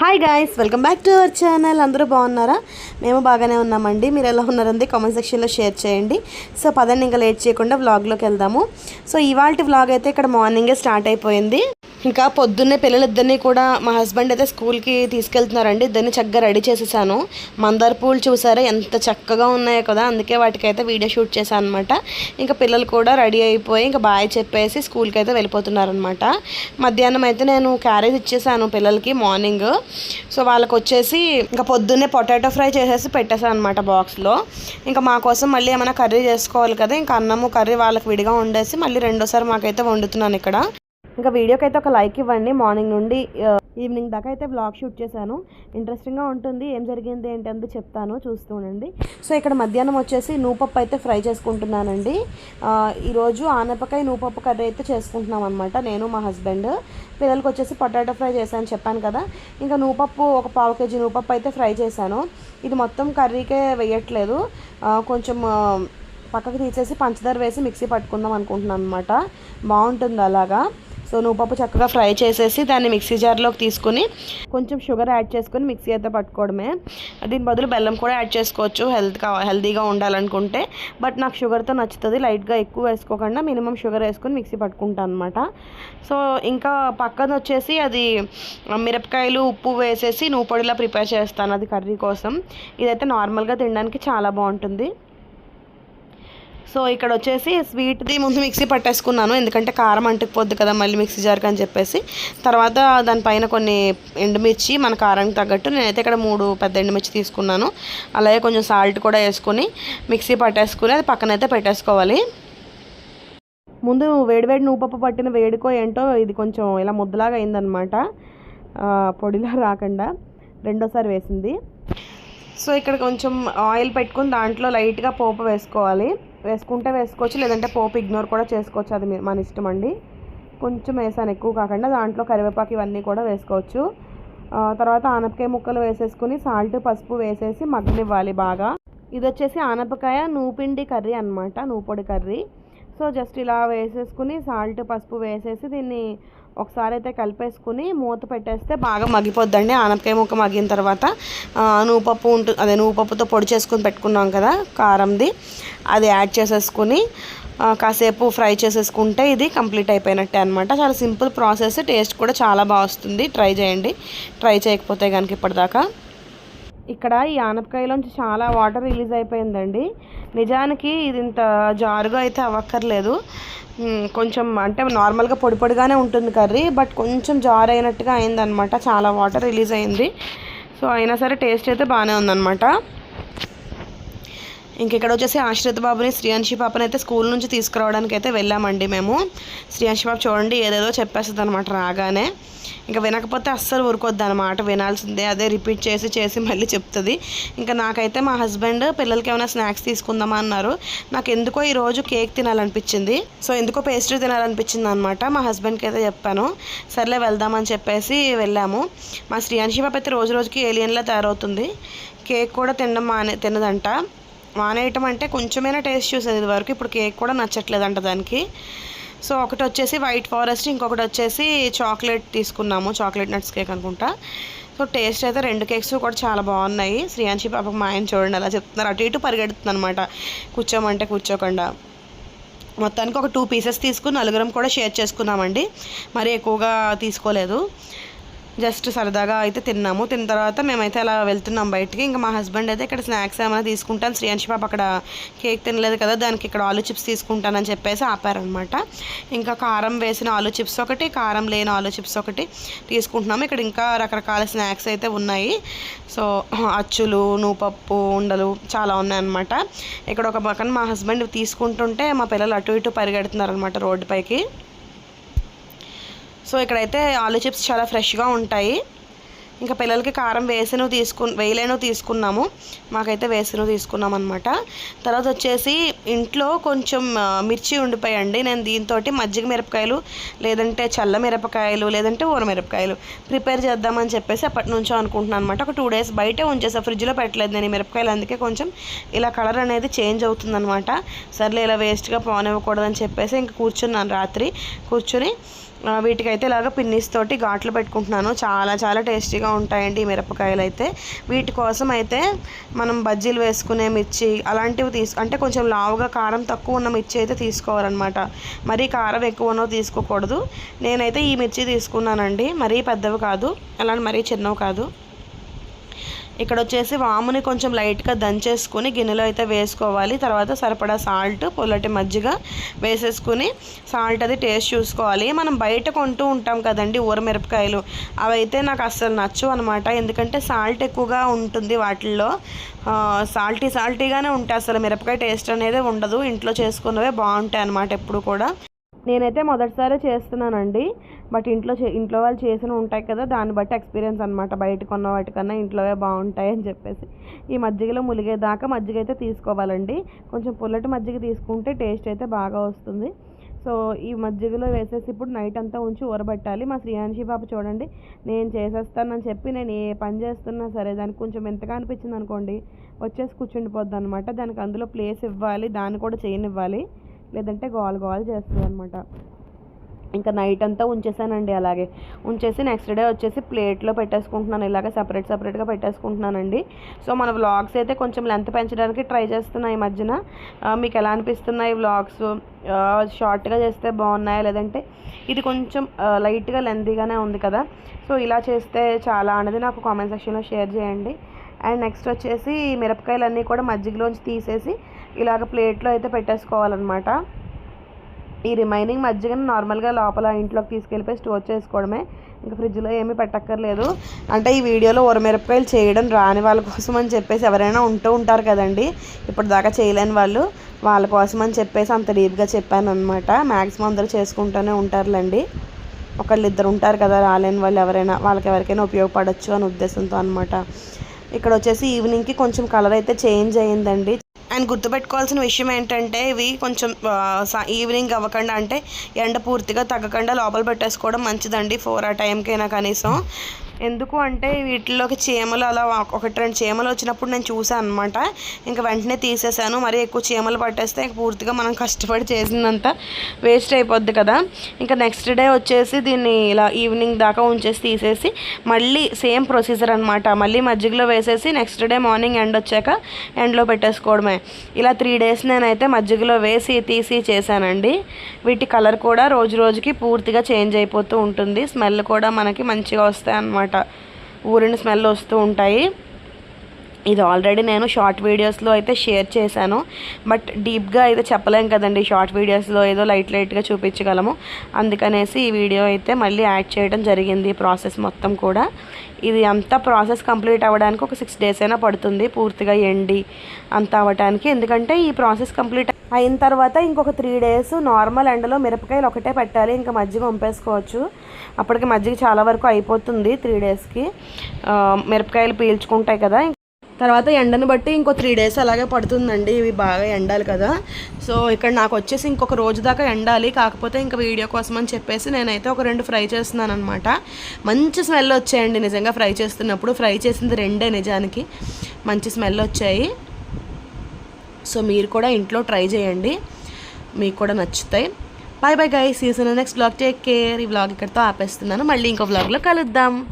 Hi guys welcome back to our channel అందరూ బాగున్నారా? మేము బాగానే ఉన్నామండి. మీరు ఎలా ఉన్నారండి కామెంట్ సెక్షన్లో షేర్ చేయండి. సో పదండి ఇంకా లేట్ చేయకుండా వ్లాగ్లోకి వెళ్దాము. సో ఇవాళ వ్లాగ్ అయితే ఇక్కడ మార్నింగే స్టార్ట్ అయిపోయింది. ఇంకా పొద్దున్నే పిల్లలిద్దరినీ కూడా మా హస్బెండ్ అయితే స్కూల్కి తీసుకెళ్తున్నారండి. ఇద్దరిని చక్కగా రెడీ చేసేసాను. మందార పూలు చూసారా? ఎంత చక్కగా ఉన్నాయో కదా. అందుకే వాటికైతే వీడియో షూట్ చేశాను అనమాట ఇంకా పిల్లలు కూడా రెడీ అయిపోయి ఇంకా బాయ్ చెప్పేసి స్కూల్కి అయితే వెళ్ళిపోతున్నారనమాట మధ్యాహ్నం అయితే నేను క్యారేజ్ ఇచ్చేసాను పిల్లలకి మార్నింగ్. సో వాళ్ళకి వచ్చేసి ఇంకా పొద్దున్నే పొటాటో ఫ్రై చేసేసి పెట్టేశాను అనమాట బాక్స్లో. ఇంకా మా కోసం మళ్ళీ ఏమైనా కర్రీ చేసుకోవాలి కదా. ఇంకా అన్నము కర్రీ వాళ్ళకి విడిగా వండేసి మళ్ళీ రెండోసారి మాకైతే వండుతున్నాను ఇక్కడ. ఇంకా వీడియోకి అయితే ఒక లైక్ ఇవ్వండి. మార్నింగ్ నుండి ఈవినింగ్ దాకా అయితే బ్లాగ్ షూట్ చేశాను. ఇంట్రెస్టింగ్గా ఉంటుంది. ఏం జరిగింది ఏంటి అంతా చెప్తాను. చూస్తూ ఉండండి. సో ఇక్కడ మధ్యాహ్నం వచ్చేసి నూపప్పు అయితే ఫ్రై చేసుకుంటున్నానండి. ఈరోజు ఆనపకాయ నూపప్పు కర్రీ అయితే చేసుకుంటున్నాం అనమాట నేను మా హస్బెండ్. పిల్లలకి వచ్చేసి పొటాటో ఫ్రై చేశాను చెప్పాను కదా. ఇంకా నూపప్పు ఒక పావు కేజీ నూపప్పు అయితే ఫ్రై చేశాను. ఇది మొత్తం కర్రీకే వేయట్లేదు. కొంచెం పక్కకు తీసేసి పంచదార వేసి మిక్సీ పట్టుకుందాం అనుకుంటున్నాను అనమాట బాగుంటుంది అలాగా. సో నువ్వుపప్పు చక్కగా ఫ్రై చేసేసి దాన్ని మిక్సీ జార్లోకి తీసుకుని కొంచెం షుగర్ యాడ్ చేసుకొని మిక్సీ అయితే పట్టుకోవడమే. దీని బదులు బెల్లం కూడా యాడ్ చేసుకోవచ్చు హెల్త్ హెల్తీగా ఉండాలనుకుంటే. బట్ నాకు షుగర్తో నచ్చుతుంది లైట్గా ఎక్కువ వేసుకోకుండా మినిమం షుగర్ వేసుకొని మిక్సీ పట్టుకుంటాను అనమాట సో ఇంకా పక్కన వచ్చేసి అది మిరపకాయలు ఉప్పు వేసేసి నువ్వు పొడిలా ప్రిపేర్ చేస్తాను అది కర్రీ కోసం. ఇదైతే నార్మల్గా తినడానికి చాలా బాగుంటుంది. సో ఇక్కడ వచ్చేసి స్వీట్ది ముందు మిక్సీ పట్టేసుకున్నాను. ఎందుకంటే కారం అంటుకుపోద్ది కదా మళ్ళీ మిక్సీ జార్కి అని చెప్పేసి. తర్వాత దానిపైన కొన్ని ఎండుమిర్చి మన కారానికి తగ్గట్టు నేనైతే ఇక్కడ మూడు పెద్ద ఎండుమిర్చి తీసుకున్నాను. అలాగే కొంచెం సాల్ట్ కూడా వేసుకుని మిక్సీ పట్టేసుకుని అది పక్కనైతే పెట్టేసుకోవాలి. ముందు వేడివేడి నూపప్పు పట్టిన వేడికో ఏంటో ఇది కొంచెం ఇలా ముద్దలాగా అయిందనమాట పొడిలా రాకుండా రెండోసారి వేసింది. సో ఇక్కడ కొంచెం ఆయిల్ పెట్టుకుని దాంట్లో లైట్గా పోపు వేసుకోవాలి. వేసుకుంటే వేసుకోవచ్చు లేదంటే పోపు ఇగ్నోర్ కూడా చేసుకోవచ్చు. అది మన ఇష్టం అండి. కొంచెం వేసాను ఎక్కువ కాకుండా దాంట్లో కరివేపాకు ఇవన్నీ కూడా వేసుకోవచ్చు. తర్వాత ఆనపకాయ ముక్కలు వేసేసుకుని సాల్ట్ పసుపు వేసేసి మగ్గనివ్వాలి బాగా. ఇది వచ్చేసి ఆనపకాయ నూపిండి కర్రీ అనమాట నూపొడి కర్రీ. సో జస్ట్ ఇలా వేసేసుకుని సాల్ట్ పసుపు వేసేసి దీన్ని ఒకసారి అయితే కలిపేసుకుని మూత పెట్టేస్తే బాగా మగ్గిపోద్దండి. ఆనపకాయ ముక్క మగ్గిన తర్వాత ఆ, నువ్వుపప్పు ఉంటుంది అదే నువ్వుపప్పుతో పొడి చేసుకుని పెట్టుకున్నాం కదా కారంది. అది యాడ్ చేసేసుకుని కాసేపు ఫ్రై చేసేసుకుంటే ఇది కంప్లీట్ అయిపోయినట్టే అనమాట చాలా సింపుల్ ప్రాసెస్ టేస్ట్ కూడా చాలా బాగా వస్తుంది. ట్రై చేయండి. ట్రై చేయకపోతే కనుక ఇప్పటిదాకా ఇక్కడ ఈ ఆనపకాయలోంచి చాలా వాటర్ రిలీజ్ అయిపోయిందండి. నిజానికి ఇది ఇంత జారుగా అయితే అవ్వక్కర్లేదు. కొంచెం అంటే నార్మల్గా పొడి పొడిగానే ఉంటుంది కర్రీ బట్ కొంచెం జారు అయినట్టుగా అయిందనమాట. చాలా వాటర్ రిలీజ్ అయింది. సో అయినా సరే టేస్ట్ అయితే బాగానే ఉందన్నమాట ఇంకెక్కడ వచ్చేసి ఆశ్రిత బాబుని శ్రీయాంశి పాపని అయితే స్కూల్ నుంచి తీసుకురావడానికి అయితే వెళ్ళామండి మేము. శ్రీయాంశి బాబు చూడండి ఏదేదో చెప్పేస్తుంది అనమాట రాగానే. ఇంకా వినకపోతే అస్సలు ఊరుకోద్ది అనమాట వినాల్సిందే. అదే రిపీట్ చేసి చేసి మళ్ళీ చెప్తుంది. ఇంకా నాకైతే మా హస్బెండ్ పిల్లలకి ఏమైనా స్నాక్స్ తీసుకుందామా అన్నారు. నాకు ఎందుకో ఈరోజు కేక్ తినాలనిపించింది. సో ఎందుకో పేస్ట్రీ తినాలనిపించింది అనమాట మా హస్బెండ్కి అయితే చెప్పాను. సర్లే వెళ్దామని చెప్పేసి వెళ్ళాము. మా శ్రీయాంశి పాప అయితే రోజు రోజుకి ఏలియన్లా తయారవుతుంది. కేక్ కూడా తినడం మానే తినదంట. మానేయటం అంటే కొంచెమైనా టేస్ట్ చూసేది ఇది వరకు ఇప్పుడు కేక్ కూడా నచ్చట్లేదంట దానికి. సో ఒకటి వచ్చేసి వైట్ ఫారెస్ట్ ఇంకొకటి వచ్చేసి చాక్లెట్ తీసుకున్నాము చాక్లెట్ నట్స్ కేక్ అనుకుంటా. సో టేస్ట్ అయితే రెండు కేక్స్ కూడా చాలా బాగున్నాయి. శ్రీయాంశి పాపకు మా ఆయన చూడండి అలా చెప్తున్నారు. అటు ఇటు పరిగెడుతుంది అనమాట కూర్చోమంటే కూర్చోకుండా. మొత్తానికి ఒక టూ పీసెస్ తీసుకుని నలుగురం కూడా షేర్ చేసుకున్నామండి. మరీ ఎక్కువగా తీసుకోలేదు. జస్ట్ సరదాగా అయితే తిన్నాము. తిన్న తర్వాత మేమైతే అలా వెళ్తున్నాం బయటికి. ఇంకా మా హస్బెండ్ అయితే ఇక్కడ స్నాక్స్ ఏమైనా తీసుకుంటాను. శ్రీయాంశి పాప అక్కడ కేక్ తినలేదు కదా దానికి ఇక్కడ ఆలు చిప్స్ తీసుకుంటానని చెప్పేసి ఆపారనమాట ఇంకా కారం వేసిన ఆలు చిప్స్ ఒకటి కారం లేని ఆలు చిప్స్ ఒకటి తీసుకుంటున్నాము. ఇక్కడ ఇంకా రకరకాల స్నాక్స్ అయితే ఉన్నాయి. సో అచ్చులు నూపప్పు ఉండలు చాలా ఉన్నాయన్నమాట. ఇక్కడ ఒక పక్కన మా హస్బెండ్ తీసుకుంటుంటే మా పిల్లలు అటు ఇటు పరిగెడుతున్నారు అనమాట సో ఇక్కడైతే ఆలు చిప్స్ చాలా ఫ్రెష్గా ఉంటాయి. ఇంకా పిల్లలకి కారం వేసిన తీసుకు వేయలేను తీసుకున్నాము. మాకైతే వేసిన తీసుకున్నాం అనమాట తర్వాత వచ్చేసి ఇంట్లో కొంచెం మిర్చి ఉండిపోయండి. నేను దీంతో మజ్జిగ మిరపకాయలు లేదంటే చల్ల మిరపకాయలు లేదంటే ఊర మిరపకాయలు ప్రిపేర్ చేద్దామని చెప్పేసి అప్పటి నుంచో అనుకుంటున్నాను అనమాట ఒక టూ డేస్ బయటే ఉంచేసా. ఫ్రిడ్జ్లో పెట్టలేదు నేను మిరపకాయలు. అందుకే కొంచెం ఇలా కలర్ అనేది చేంజ్ అవుతుందన్నమాట సర్లే ఇలా వేస్ట్గా పోనివ్వకూడదని చెప్పేసి ఇంక కూర్చున్నాను రాత్రి. కూర్చుని వీటికైతే ఇలాగ పిన్నిస్ తోటి ఘాట్లు పెట్టుకుంటున్నాను. చాలా చాలా టేస్టీగా ఉంటాయండి ఈ మిరపకాయలు అయితే. వీటి కోసం అయితే మనం బజ్జీలు వేసుకునే మిర్చి అలాంటివి తీసు అంటే కొంచెం లావుగా కారం తక్కువ ఉన్న మిర్చి అయితే తీసుకోవాలన్నమాట. మరీ కారం ఎక్కువ ఉన్నవి తీసుకోకూడదు. నేనైతే ఈ మిర్చి తీసుకున్నానండి. మరీ పెద్దవి కాదు. అలాంటి మరీ చిన్నవి కాదు. ఇక్కడ వచ్చేసి వాముని కొంచెం లైట్గా దంచేసుకుని గిన్నెలో అయితే వేసుకోవాలి. తర్వాత సరిపడా సాల్ట్ పొల్లటి మజ్జిగ వేసేసుకుని సాల్ట్ అది టేస్ట్ చూసుకోవాలి. మనం బయట కొంటూ ఉంటాం కదండి ఊరమిరపకాయలు. అవి అయితే నాకు అస్సలు నచ్చు అనమాట ఎందుకంటే సాల్ట్ ఎక్కువగా ఉంటుంది వాటిల్లో. సాల్టీ సాల్టీగానే ఉంటాయి. అసలు మిరపకాయ టేస్ట్ అనేది ఉండదు. ఇంట్లో చేసుకున్నవే బాగుంటాయి అనమాట ఎప్పుడు కూడా. నేనైతే మొదటిసారి చేస్తున్నానండి. బట్ ఇంట్లో చే ఇంట్లో వాళ్ళు చేసిన ఉంటాయి కదా దాన్ని బట్టి ఎక్స్పీరియన్స్ అనమాట బయట కొన్న వాటికన్నా ఇంట్లోవే బాగుంటాయి అని చెప్పేసి. ఈ మజ్జిగలో ములిగేదాకా మజ్జిగ అయితే తీసుకోవాలండి. కొంచెం పుల్లటి మజ్జిగ తీసుకుంటే టేస్ట్ అయితే బాగా వస్తుంది. సో ఈ మజ్జిగలో వేసేసి ఇప్పుడు నైట్ అంతా ఉంచి ఊరబెట్టాలి. మా శ్రీయాంశి పాప చూడండి నేను చేసేస్తానని చెప్పి నేను ఏ పని చేస్తున్నా సరే దానికి కొంచెం ఎంతగా అనిపించింది అనుకోండి వచ్చేసి కూర్చుండిపోద్ది అనమాట దానికి అందులో ప్లేస్ ఇవ్వాలి దాన్ని కూడా చేయనివ్వాలి. లేదంటే గోల గోల చేస్తుంది అనమాట ఇంకా నైట్ అంతా ఉంచేసానండి అలాగే. ఉంచేసి నెక్స్ట్ డే వచ్చేసి ప్లేట్లో పెట్టేసుకుంటున్నాను. ఇలాగ సపరేట్ సపరేట్గా పెట్టేసుకుంటున్నానండి. సో మన వ్లాగ్స్ అయితే కొంచెం లెంత్ పెంచడానికి ట్రై చేస్తున్నాయి ఈ మధ్యన. మీకు ఎలా అనిపిస్తున్నాయి వ్లాగ్స్ షార్ట్గా చేస్తే బాగున్నాయా? లేదంటే ఇది కొంచెం లైట్గా లెంతీగానే ఉంది కదా. సో ఇలా చేస్తే చాలా అనేది నాకు కామెంట్ సెక్షన్లో షేర్ చేయండి. అండ్ నెక్స్ట్ వచ్చేసి మిరపకాయలన్నీ కూడా మజ్జిగలోంచి తీసేసి ఇలాగ ప్లేట్లో అయితే పెట్టేసుకోవాలన్నమాట. ఈ రిమైనింగ్ మజ్జిగని నార్మల్గా లోపల ఇంట్లోకి తీసుకెళ్ళిపోయి స్టోర్ చేసుకోవడమే. ఇంకా ఫ్రిడ్జ్లో ఏమీ పెట్టక్కర్లేదు. అంటే ఈ వీడియోలో ఉరమిరపకాయలు చేయడం రాని వాళ్ళ కోసం అని చెప్పేసి ఎవరైనా ఉంటూ ఉంటారు కదండి. ఇప్పుడు దాకా చేయలేని వాళ్ళు వాళ్ళ కోసం అని చెప్పేసి అంత డీప్గా చెప్పాను అనమాట మ్యాక్సిమం అందరూ చేసుకుంటూనే ఉంటారులేండి. ఒకళ్ళు ఇద్దరు ఉంటారు కదా రాలేని వాళ్ళు ఎవరైనా వాళ్ళకి ఎవరికైనా ఉపయోగపడవచ్చు అనే ఉద్దేశంతో అనమాట ఇక్కడ వచ్చేసి ఈవినింగ్కి కొంచెం కలర్ అయితే చేంజ్ అయ్యిందండి. అండ్ గుర్తుపెట్టుకోవాల్సిన విషయం ఏంటంటే ఇవి కొంచెం ఈవినింగ్ అవ్వకుండా అంటే ఎండ పూర్తిగా తగ్గకుండా లోపల పెట్టేసుకోవడం మంచిదండి ఫోర్ ఆ టైంకైనా కనీసం. ఎందుకు అంటే వీటిలోకి చీమలు అలా ఒకటి రెండు చీమలు వచ్చినప్పుడు నేను చూసాను అనమాట ఇంకా వెంటనే తీసేసాను మరి ఎక్కువ చీమలు పట్టేస్తే పూర్తిగా మనం కష్టపడి చేసిందంతా వేస్ట్ అయిపోద్ది కదా. ఇంకా నెక్స్ట్ డే వచ్చేసి దీన్ని ఇలా ఈవినింగ్ దాకా ఉంచేసి తీసేసి మళ్ళీ సేమ్ ప్రొసీజర్ అనమాట మళ్ళీ మజ్జిగలో వేసేసి నెక్స్ట్ డే మార్నింగ్ ఎండ్ వచ్చాక ఎండ్లో పెట్టేసుకోవడమే. ఇలా త్రీ డేస్ నేనైతే మజ్జిగలో వేసి తీసి చేశానండి. వీటి కలర్ కూడా రోజు రోజుకి పూర్తిగా చేంజ్ అయిపోతూ ఉంటుంది. స్మెల్ కూడా మనకి మంచిగా వస్తాయి అన్నమాట. ఊరిన స్మెల్ వస్తూ ఉంటాయి. ఇది ఆల్రెడీ నేను షార్ట్ వీడియోస్లో అయితే షేర్ చేశాను. బట్ డీప్గా అయితే చెప్పలేం కదండి షార్ట్ వీడియోస్లో ఏదో లైట్ లైట్గా చూపించగలము. అందుకనేసి ఈ వీడియో అయితే మళ్ళీ యాడ్ చేయడం జరిగింది ఈ ప్రాసెస్ మొత్తం కూడా. ఇది అంతా ప్రాసెస్ కంప్లీట్ అవ్వడానికి ఒక సిక్స్ డేస్ అయినా పడుతుంది పూర్తిగా ఎండి అంతా అవ్వడానికి ఎందుకంటే ఈ ప్రాసెస్ కంప్లీట్ అయిన తర్వాత ఇంకొక త్రీ డేస్ నార్మల్ ఎండలో మిరపకాయలు ఒకటే పెట్టాలి ఇంకా మజ్జిగ వంపేసుకోవచ్చు. అప్పటికి మజ్జిగ చాలా వరకు అయిపోతుంది త్రీ డేస్కి మిరపకాయలు పీల్చుకుంటాయి కదా. తర్వాత ఎండను బట్టి ఇంకో త్రీ డేస్ అలాగే పడుతుందండి ఇవి బాగా ఎండాలి కదా. సో ఇక్కడ నాకు వచ్చేసి ఇంకొక రోజు దాకా ఎండాలి కాకపోతే ఇంకా వీడియో కోసం అని చెప్పేసి నేనైతే ఒక రెండు ఫ్రై చేస్తున్నాను అనమాట మంచి స్మెల్ వచ్చాయండి నిజంగా ఫ్రై చేస్తున్నప్పుడు. ఫ్రై చేసింది రెండే నిజానికి. మంచి స్మెల్ వచ్చాయి. సో మీరు కూడా ఇంట్లో ట్రై చేయండి. మీకు కూడా నచ్చుతాయి. Bye bye guys season next blog take care ఈ బ్లాగ్ ఇక్కడితో ఆపేస్తున్నాను. మళ్ళీ ఇంకో బ్లాగ్లో కలుద్దాం.